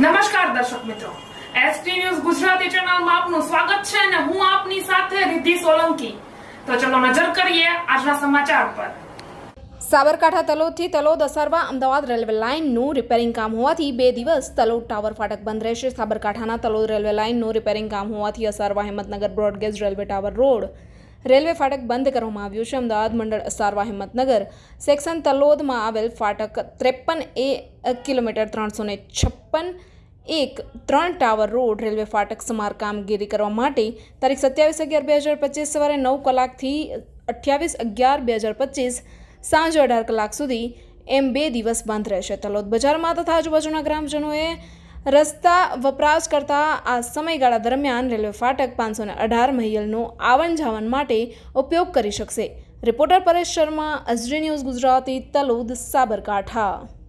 નમસ્કાર દર્શક મિત્રો. એસટી ન્યૂઝ ગુજરાતી ચેનલમાં આપનું સ્વાગત છે અને હું આપની સાથે રિદ્ધિ સોલંકી. તો ચલો નજર કરીએ આજના સમાચાર પર. સાબરકાંઠા તલોદથી તલોદ અસરવા અમદાવાદ રેલવે લાઇનનું રિપેરિંગ કામ હોવાથી બે દિવસ તલોદ ટાવર ફાટક બંધ રહેશે. સાબરકાંઠાના તલોદ રેલવે લાઇનનું રિપેરિંગ કામ હોવાથી Asarwa Himmatnagar broad gauge railway tower road railway ફાટક બંધ કરવામાં આવ્યું છે. અમદાવાદ મંડળ અસારવા હિંમતનગર સેક્શન તલોદમાં આવેલ ફાટક ત્રેપન એ કિલોમીટર ત્રણસો ને છપ્પન એક ત્રણ ટાવર રોડ રેલવે ફાટક સમાર કામગીરી કરવા માટે તારીખ સત્યાવીસ અગિયાર બે હજાર પચીસ સવારે નવ કલાકથી અઠ્યાવીસ અગિયાર બે હજાર પચીસ સાંજે અઢાર કલાક સુધી એમ બે દિવસ બંધ રહેશે. તલોદ બજારમાં તથા આજુબાજુના ગ્રામજનોએ રસ્તા વપરાશ કરતા આ સમયગાળા દરમિયાન રેલવે ફાટક પાંચસો અઢાર મહિયલનો આવન જાવન માટે ઉપયોગ કરી શકશે. રિપોર્ટર પરેશ શર્મા અઝરી ન્યૂઝ ગુજરાતી, તલોદ, સાબરકાંઠા.